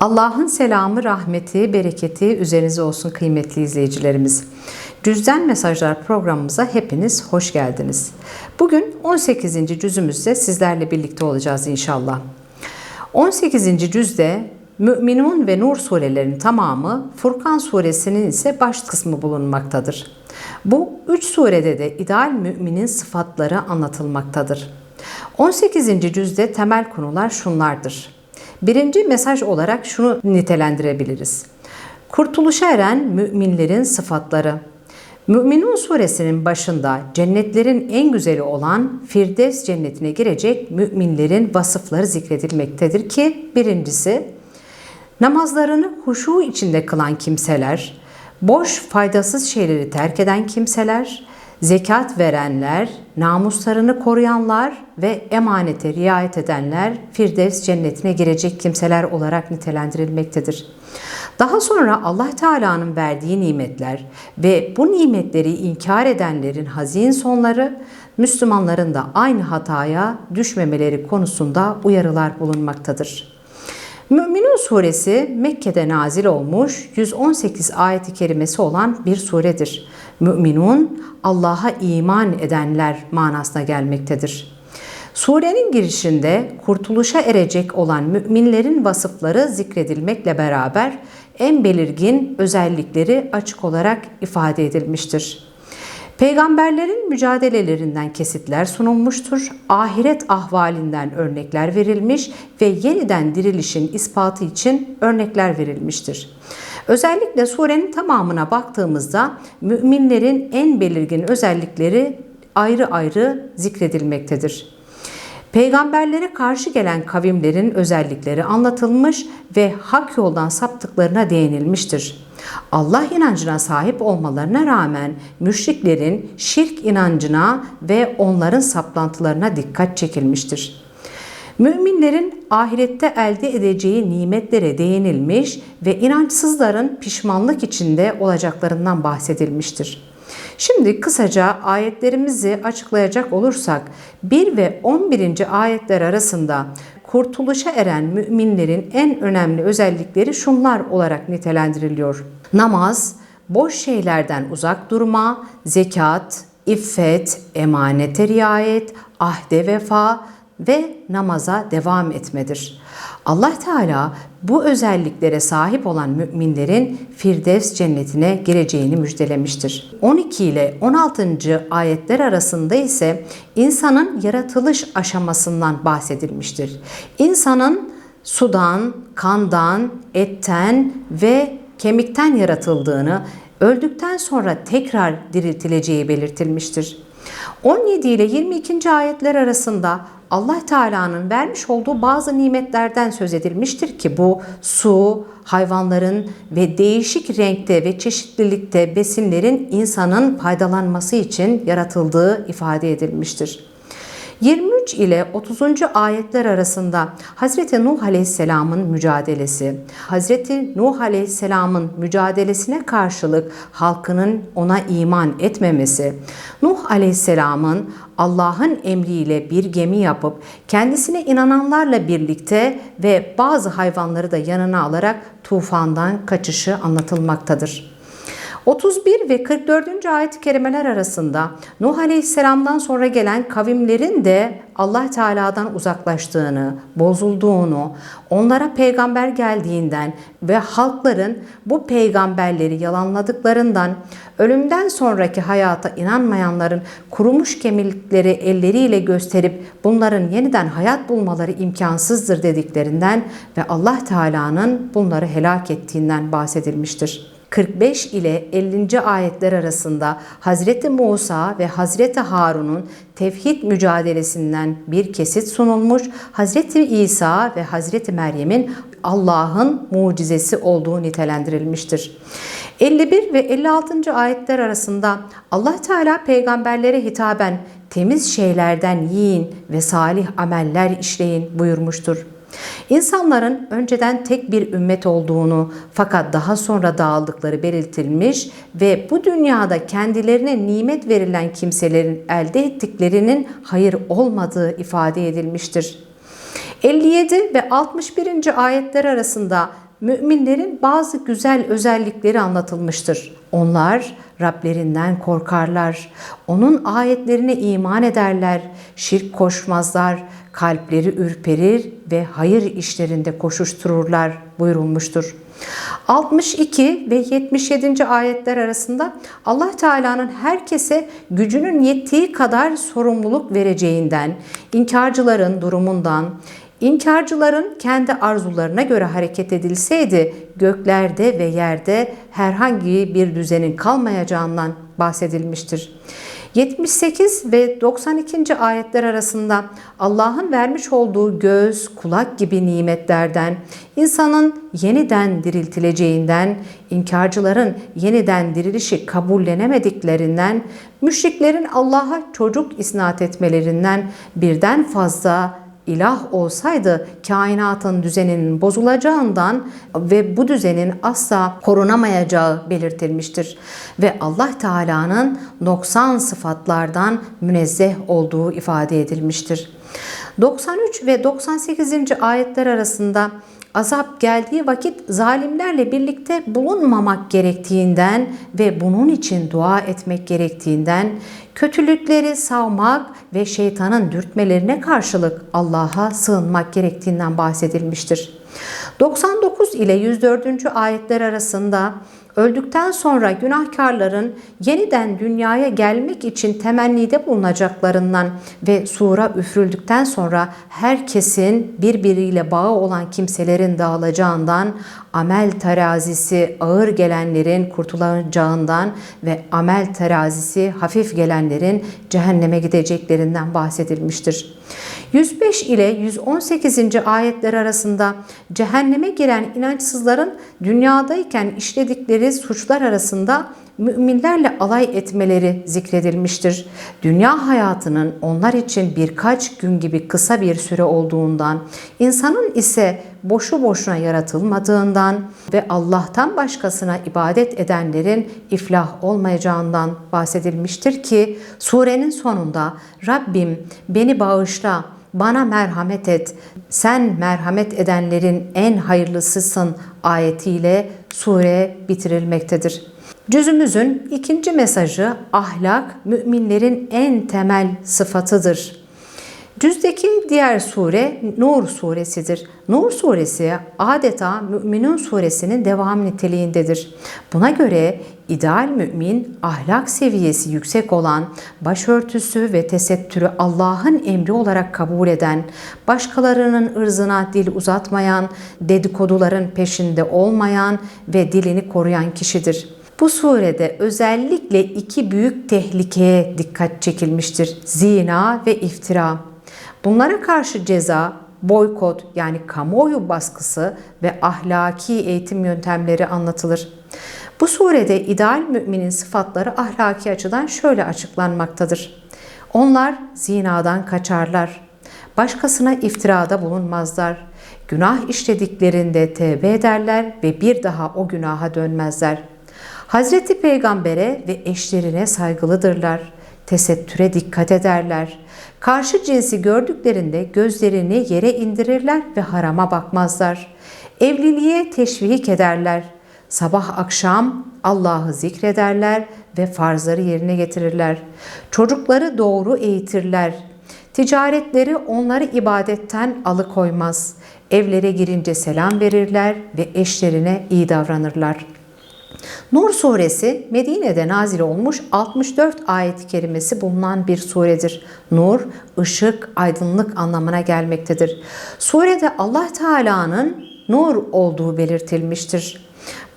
Allah'ın selamı, rahmeti, bereketi üzerinize olsun kıymetli izleyicilerimiz. Cüzden Mesajlar programımıza hepiniz hoş geldiniz. Bugün 18. cüzümüzde sizlerle birlikte olacağız inşallah. 18. cüzde Müminun ve Nur surelerinin tamamı Furkan suresinin ise baş kısmı bulunmaktadır. Bu üç surede de ideal müminin sıfatları anlatılmaktadır. 18. cüzde temel konular şunlardır. Birinci mesaj olarak şunu nitelendirebiliriz. Kurtuluşa eren müminlerin sıfatları. Müminun suresinin başında cennetlerin en güzeli olan Firdevs cennetine girecek müminlerin vasıfları zikredilmektedir ki birincisi namazlarını huşu içinde kılan kimseler, boş faydasız şeyleri terk eden kimseler, zekat verenler, namuslarını koruyanlar ve emanete riayet edenler Firdevs cennetine girecek kimseler olarak nitelendirilmektedir. Daha sonra Allah Teala'nın verdiği nimetler ve bu nimetleri inkar edenlerin hazin sonları Müslümanların da aynı hataya düşmemeleri konusunda uyarılar bulunmaktadır. Müminun suresi Mekke'de nazil olmuş 118 ayeti kerimesi olan bir suredir. Müminun Allah'a iman edenler manasına gelmektedir. Surenin girişinde kurtuluşa erecek olan müminlerin vasıfları zikredilmekle beraber en belirgin özellikleri açık olarak ifade edilmiştir. Peygamberlerin mücadelelerinden kesitler sunulmuştur. Ahiret ahvalinden örnekler verilmiş ve yeniden dirilişin ispatı için örnekler verilmiştir. Özellikle surenin tamamına baktığımızda müminlerin en belirgin özellikleri ayrı ayrı zikredilmektedir. Peygamberlere karşı gelen kavimlerin özellikleri anlatılmış ve hak yoldan saptıklarına değinilmiştir. Allah inancına sahip olmalarına rağmen müşriklerin şirk inancına ve onların saplantılarına dikkat çekilmiştir. Müminlerin ahirette elde edeceği nimetlere değinilmiş ve inançsızların pişmanlık içinde olacaklarından bahsedilmiştir. Şimdi kısaca ayetlerimizi açıklayacak olursak 1 ve 11. ayetler arasında kurtuluşa eren müminlerin en önemli özellikleri şunlar olarak nitelendiriliyor. Namaz, boş şeylerden uzak durma, zekat, iffet, emanete riayet, ahde vefa ve namaza devam etmedir. Allah Teala bu özelliklere sahip olan müminlerin Firdevs cennetine gireceğini müjdelemiştir. 12 ile 16. ayetler arasında ise insanın yaratılış aşamasından bahsedilmiştir. İnsanın sudan, kandan, etten ve kemikten yaratıldığını, öldükten sonra tekrar diriltileceği belirtilmiştir. 17 ile 22. ayetler arasında Allah Teala'nın vermiş olduğu bazı nimetlerden söz edilmiştir ki bu su, hayvanların ve değişik renkte ve çeşitlilikte besinlerin insanın faydalanması için yaratıldığı ifade edilmiştir. 23 ile 30. ayetler arasında Hazreti Nuh Aleyhisselam'ın mücadelesi, Hazreti Nuh Aleyhisselam'ın mücadelesine karşılık halkının ona iman etmemesi, Nuh Aleyhisselam'ın Allah'ın emriyle bir gemi yapıp kendisine inananlarla birlikte ve bazı hayvanları da yanına alarak tufandan kaçışı anlatılmaktadır. 31 ve 44. ayet-i kerimeler arasında Nuh Aleyhisselam'dan sonra gelen kavimlerin de Allah Teala'dan uzaklaştığını, bozulduğunu, onlara peygamber geldiğinden ve halkların bu peygamberleri yalanladıklarından, ölümden sonraki hayata inanmayanların kurumuş kemikleri elleriyle gösterip bunların yeniden hayat bulmaları imkansızdır dediklerinden ve Allah Teala'nın bunları helak ettiğinden bahsedilmiştir. 45 ile 50. ayetler arasında Hazreti Musa ve Hazreti Harun'un tevhid mücadelesinden bir kesit sunulmuş. Hazreti İsa ve Hazreti Meryem'in Allah'ın mucizesi olduğu nitelendirilmiştir. 51 ve 56. ayetler arasında Allah Teala peygamberlere hitaben temiz şeylerden yiyin ve salih ameller işleyin buyurmuştur. İnsanların önceden tek bir ümmet olduğunu fakat daha sonra dağıldıkları belirtilmiş ve bu dünyada kendilerine nimet verilen kimselerin elde ettiklerinin hayır olmadığı ifade edilmiştir. 57 ve 61. ayetler arasında müminlerin bazı güzel özellikleri anlatılmıştır. Onlar Rablerinden korkarlar. Onun ayetlerine iman ederler. Şirk koşmazlar. Kalpleri ürperir ve hayır işlerinde koşuştururlar buyurulmuştur. 62 ve 77. ayetler arasında Allah Teala'nın herkese gücünün yettiği kadar sorumluluk vereceğinden, inkarcıların durumundan, İnkarcıların kendi arzularına göre hareket edilseydi göklerde ve yerde herhangi bir düzenin kalmayacağından bahsedilmiştir. 78 ve 92. ayetler arasında Allah'ın vermiş olduğu göz, kulak gibi nimetlerden, insanın yeniden diriltileceğinden, inkarcıların yeniden dirilişi kabullenemediklerinden, müşriklerin Allah'a çocuk isnat etmelerinden birden fazla ilah olsaydı kainatın düzeninin bozulacağından ve bu düzenin asla korunamayacağı belirtilmiştir. Ve Allah Teala'nın noksan sıfatlardan münezzeh olduğu ifade edilmiştir. 93 ve 98. ayetler arasında azap geldiği vakit zalimlerle birlikte bulunmamak gerektiğinden ve bunun için dua etmek gerektiğinden, kötülükleri savmak ve şeytanın dürtmelerine karşılık Allah'a sığınmak gerektiğinden bahsedilmiştir. 99 ile 104. ayetler arasında öldükten sonra günahkarların yeniden dünyaya gelmek için temennide bulunacaklarından ve sura üfürüldükten sonra herkesin birbiriyle bağı olan kimselerin dağılacağından, amel terazisi ağır gelenlerin kurtulacağından ve amel terazisi hafif gelenlerin cehenneme gideceklerinden bahsedilmiştir. 105 ile 118. ayetler arasında cehenneme giren inançsızların dünyadayken işledikleri suçlar arasında müminlerle alay etmeleri zikredilmiştir. Dünya hayatının onlar için birkaç gün gibi kısa bir süre olduğundan, insanın ise boşu boşuna yaratılmadığından ve Allah'tan başkasına ibadet edenlerin iflah olmayacağından bahsedilmiştir ki surenin sonunda Rabbim beni bağışla, bana merhamet et, sen merhamet edenlerin en hayırlısısın ayetiyle sure bitirilmektedir. Cüzümüzün ikinci mesajı ahlak müminlerin en temel sıfatıdır. Cüzdeki diğer sure Nur suresidir. Nur suresi adeta müminin suresinin devam niteliğindedir. Buna göre ideal mümin ahlak seviyesi yüksek olan, başörtüsü ve tesettürü Allah'ın emri olarak kabul eden, başkalarının ırzına dil uzatmayan, dedikoduların peşinde olmayan ve dilini koruyan kişidir. Bu surede özellikle iki büyük tehlikeye dikkat çekilmiştir. Zina ve iftira. Bunlara karşı ceza, boykot yani kamuoyu baskısı ve ahlaki eğitim yöntemleri anlatılır. Bu surede ideal müminin sıfatları ahlaki açıdan şöyle açıklanmaktadır. Onlar zinadan kaçarlar. Başkasına iftirada bulunmazlar. Günah işlediklerinde tevbe ederler ve bir daha o günaha dönmezler. Hazreti Peygamber'e ve eşlerine saygılıdırlar. Tesettüre dikkat ederler. Karşı cinsi gördüklerinde gözlerini yere indirirler ve harama bakmazlar. Evliliğe teşvik ederler. Sabah akşam Allah'ı zikrederler ve farzları yerine getirirler. Çocukları doğru eğitirler. Ticaretleri onları ibadetten alıkoymaz. Evlere girince selam verirler ve eşlerine iyi davranırlar.'' Nur suresi Medine'de nazil olmuş 64 ayet-i kerimesi bulunan bir suredir. Nur, ışık, aydınlık anlamına gelmektedir. Surede Allah Teala'nın nur olduğu belirtilmiştir.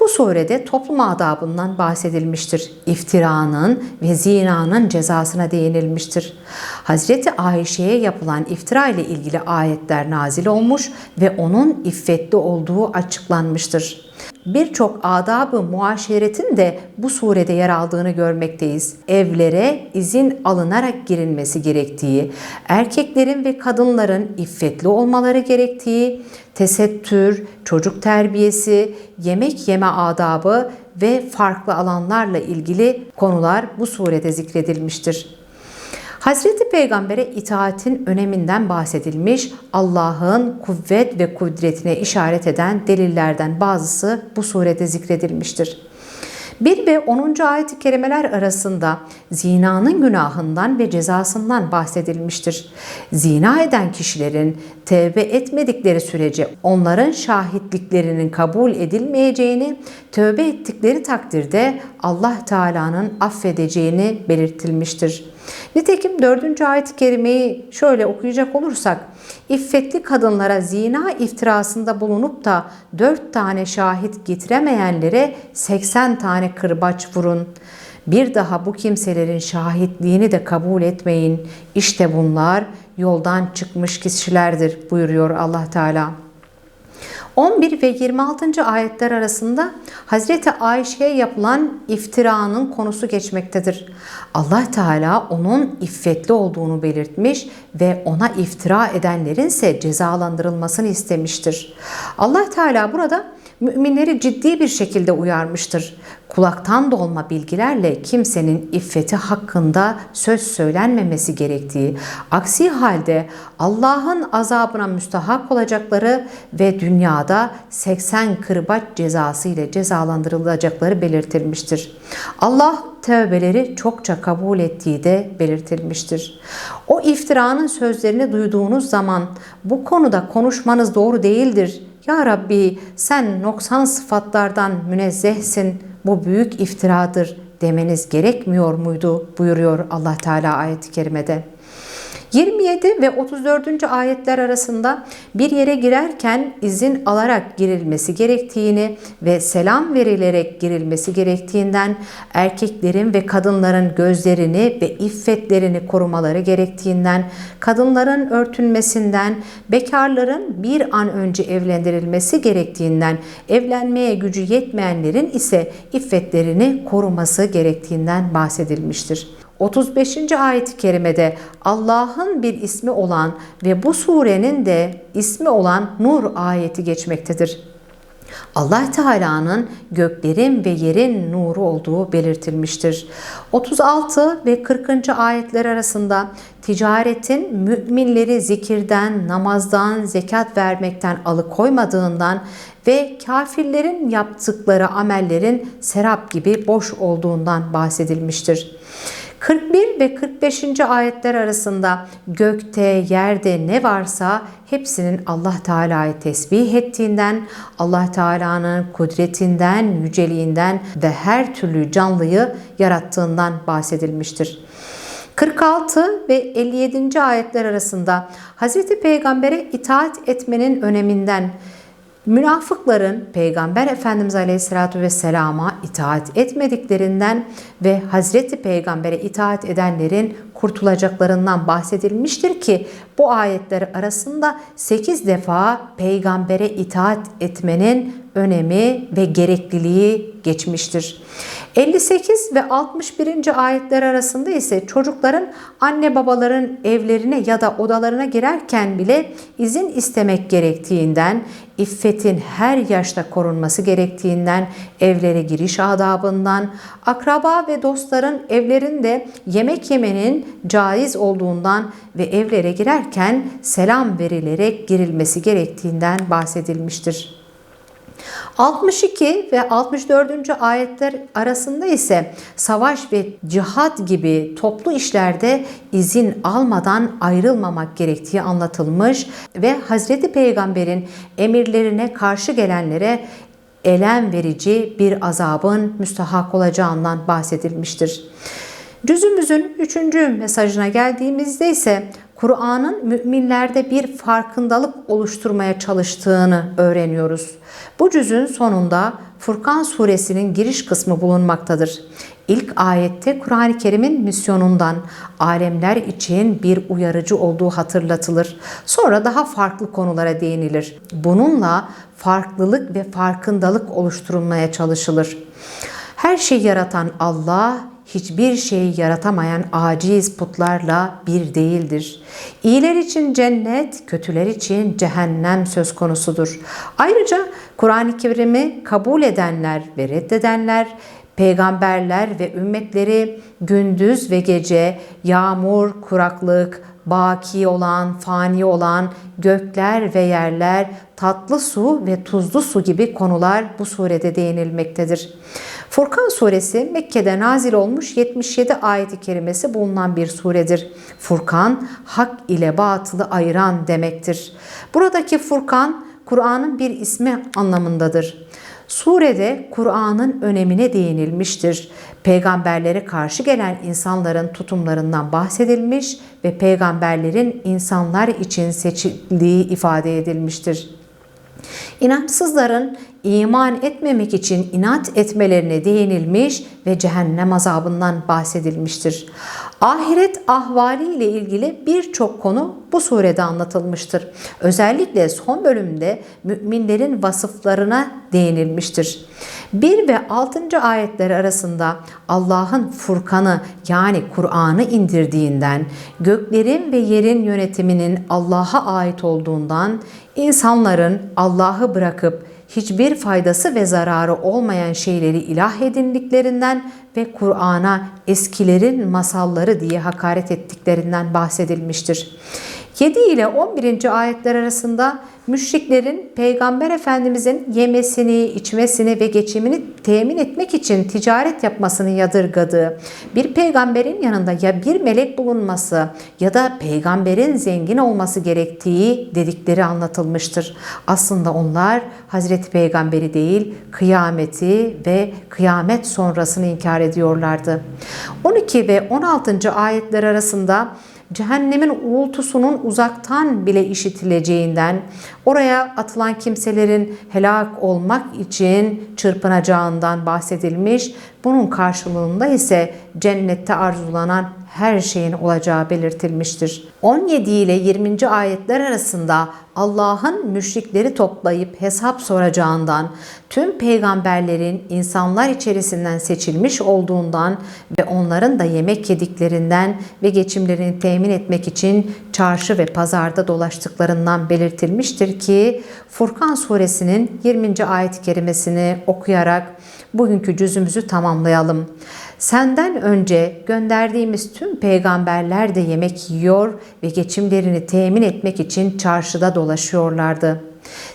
Bu surede toplum adabından bahsedilmiştir. İftiranın ve zinanın cezasına değinilmiştir. Hazreti Ayşe'ye yapılan iftira ile ilgili ayetler nazil olmuş ve onun iffetli olduğu açıklanmıştır birçok adabı muaşeretin de bu surede yer aldığını görmekteyiz. Evlere izin alınarak girilmesi gerektiği, erkeklerin ve kadınların iffetli olmaları gerektiği, tesettür, çocuk terbiyesi, yemek yeme adabı ve farklı alanlarla ilgili konular bu surede zikredilmiştir. Hazreti Peygamber'e itaatin öneminden bahsedilmiş, Allah'ın kuvvet ve kudretine işaret eden delillerden bazısı bu surede zikredilmiştir. 1 ve 10. ayet-i kerimeler arasında zinanın günahından ve cezasından bahsedilmiştir. Zina eden kişilerin tevbe etmedikleri sürece onların şahitliklerinin kabul edilmeyeceğini, tövbe ettikleri takdirde Allah Teala'nın affedeceğini belirtilmiştir. Nitekim 4. ayet-i kerimeyi şöyle okuyacak olursak, İffetli kadınlara zina iftirasında bulunup da 4 tane şahit getiremeyenlere 80 tane kırbaç vurun. Bir daha bu kimselerin şahitliğini de kabul etmeyin. İşte bunlar yoldan çıkmış kişilerdir buyuruyor Allah Teala. 11 ve 26. ayetler arasında Hazreti Ayşe'ye yapılan iftiranın konusu geçmektedir. Allah Teala onun iffetli olduğunu belirtmiş ve ona iftira edenlerin ise cezalandırılmasını istemiştir. Allah Teala burada müminleri ciddi bir şekilde uyarmıştır. Kulaktan dolma bilgilerle kimsenin iffeti hakkında söz söylenmemesi gerektiği, aksi halde Allah'ın azabına müstahak olacakları ve dünyada 80 kırbaç cezası ile cezalandırılacakları belirtilmiştir. Allah tövbeleri çokça kabul ettiği de belirtilmiştir. O iftiranın sözlerini duyduğunuz zaman bu konuda konuşmanız doğru değildir ya Rabbi sen noksan sıfatlardan münezzehsin bu büyük iftiradır demeniz gerekmiyor muydu buyuruyor Allah Teala ayet-i kerimede. 27 ve 34. ayetler arasında bir yere girerken izin alarak girilmesi gerektiğini ve selam verilerek girilmesi gerektiğinden erkeklerin ve kadınların gözlerini ve iffetlerini korumaları gerektiğinden, kadınların örtünmesinden, bekarların bir an önce evlendirilmesi gerektiğinden, evlenmeye gücü yetmeyenlerin ise iffetlerini koruması gerektiğinden bahsedilmiştir. 35. ayet-i kerimede Allah'ın bir ismi olan ve bu surenin de ismi olan Nur ayeti geçmektedir. Allah Teala'nın göklerin ve yerin nuru olduğu belirtilmiştir. 36 ve 40. ayetler arasında ticaretin müminleri zikirden, namazdan, zekat vermekten alıkoymadığından ve kafirlerin yaptıkları amellerin serap gibi boş olduğundan bahsedilmiştir. 41 ve 45. ayetler arasında gökte, yerde ne varsa hepsinin Allah Teala'yı tesbih ettiğinden, Allah Teala'nın kudretinden, yüceliğinden ve her türlü canlıyı yarattığından bahsedilmiştir. 46 ve 57. ayetler arasında Hz. Peygamber'e itaat etmenin öneminden, Münafıkların Peygamber Efendimiz Aleyhisselatü Vesselam'a itaat etmediklerinden ve Hazreti Peygamber'e itaat edenlerin kurtulacaklarından bahsedilmiştir ki bu ayetler arasında 8 defa peygambere itaat etmenin önemi ve gerekliliği geçmiştir. 58 ve 61. ayetler arasında ise çocukların anne babaların evlerine ya da odalarına girerken bile izin istemek gerektiğinden, iffetin her yaşta korunması gerektiğinden, evlere giriş adabından, akraba ve dostların evlerinde yemek yemenin caiz olduğundan ve evlere girerken selam verilerek girilmesi gerektiğinden bahsedilmiştir. 62 ve 64. ayetler arasında ise savaş ve cihat gibi toplu işlerde izin almadan ayrılmamak gerektiği anlatılmış ve Hazreti Peygamber'in emirlerine karşı gelenlere elem verici bir azabın müstahak olacağından bahsedilmiştir. Cüzümüzün üçüncü mesajına geldiğimizde ise Kur'an'ın müminlerde bir farkındalık oluşturmaya çalıştığını öğreniyoruz. Bu cüzün sonunda Furkan suresinin giriş kısmı bulunmaktadır. İlk ayette Kur'an-ı Kerim'in misyonundan, alemler için bir uyarıcı olduğu hatırlatılır. Sonra daha farklı konulara değinilir. Bununla farklılık ve farkındalık oluşturulmaya çalışılır. Her şeyi yaratan Allah hiçbir şeyi yaratamayan aciz putlarla bir değildir. İyiler için cennet, kötüler için cehennem söz konusudur. Ayrıca Kur'an-ı Kerim'i kabul edenler ve reddedenler Peygamberler ve ümmetleri gündüz ve gece yağmur, kuraklık, baki olan, fani olan gökler ve yerler, tatlı su ve tuzlu su gibi konular bu surede değinilmektedir. Furkan suresi Mekke'de nazil olmuş 77 ayeti kerimesi bulunan bir suredir. Furkan, hak ile batılı ayıran demektir. Buradaki Furkan, Kur'an'ın bir ismi anlamındadır. Surede Kur'an'ın önemine değinilmiştir. Peygamberlere karşı gelen insanların tutumlarından bahsedilmiş ve peygamberlerin insanlar için seçildiği ifade edilmiştir. İnançsızların iman etmemek için inat etmelerine değinilmiş ve cehennem azabından bahsedilmiştir. Ahiret ahvali ile ilgili birçok konu bu surede anlatılmıştır. Özellikle son bölümde müminlerin vasıflarına değinilmiştir. 1 ve 6. ayetler arasında Allah'ın Furkan'ı yani Kur'an'ı indirdiğinden, göklerin ve yerin yönetiminin Allah'a ait olduğundan, insanların Allah'ı bırakıp hiçbir faydası ve zararı olmayan şeyleri ilah edindiklerinden ve Kur'an'a eskilerin masalları diye hakaret ettiklerinden bahsedilmiştir. 7 ile 11. ayetler arasında müşriklerin Peygamber Efendimizin yemesini, içmesini ve geçimini temin etmek için ticaret yapmasını yadırgadığı, bir peygamberin yanında ya bir melek bulunması ya da peygamberin zengin olması gerektiği dedikleri anlatılmıştır. Aslında onlar Hazreti Peygamberi değil, kıyameti ve kıyamet sonrasını inkar ediyorlardı. 12 ve 16. ayetler arasında cehennemin uğultusunun uzaktan bile işitileceğinden, oraya atılan kimselerin helak olmak için çırpınacağından bahsedilmiş. Bunun karşılığında ise cennette arzulanan her şeyin olacağı belirtilmiştir. 17 ile 20. ayetler arasında Allah'ın müşrikleri toplayıp hesap soracağından, tüm peygamberlerin insanlar içerisinden seçilmiş olduğundan ve onların da yemek yediklerinden ve geçimlerini temin etmek için çarşı ve pazarda dolaştıklarından belirtilmiştir ki Furkan suresinin 20. ayet-i kerimesini okuyarak bugünkü cüzümüzü tamamlayalım. Senden önce gönderdiğimiz tüm peygamberler de yemek yiyor ve geçimlerini temin etmek için çarşıda dolaşıyorlardı.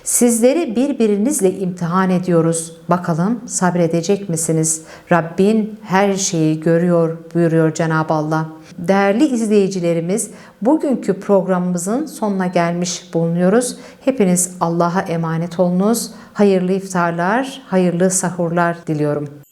Sizleri birbirinizle imtihan ediyoruz. Bakalım sabredecek misiniz? Rabbin her şeyi görüyor buyuruyor Cenab-ı Allah. Değerli izleyicilerimiz, bugünkü programımızın sonuna gelmiş bulunuyoruz. Hepiniz Allah'a emanet olunuz. Hayırlı iftarlar, hayırlı sahurlar diliyorum.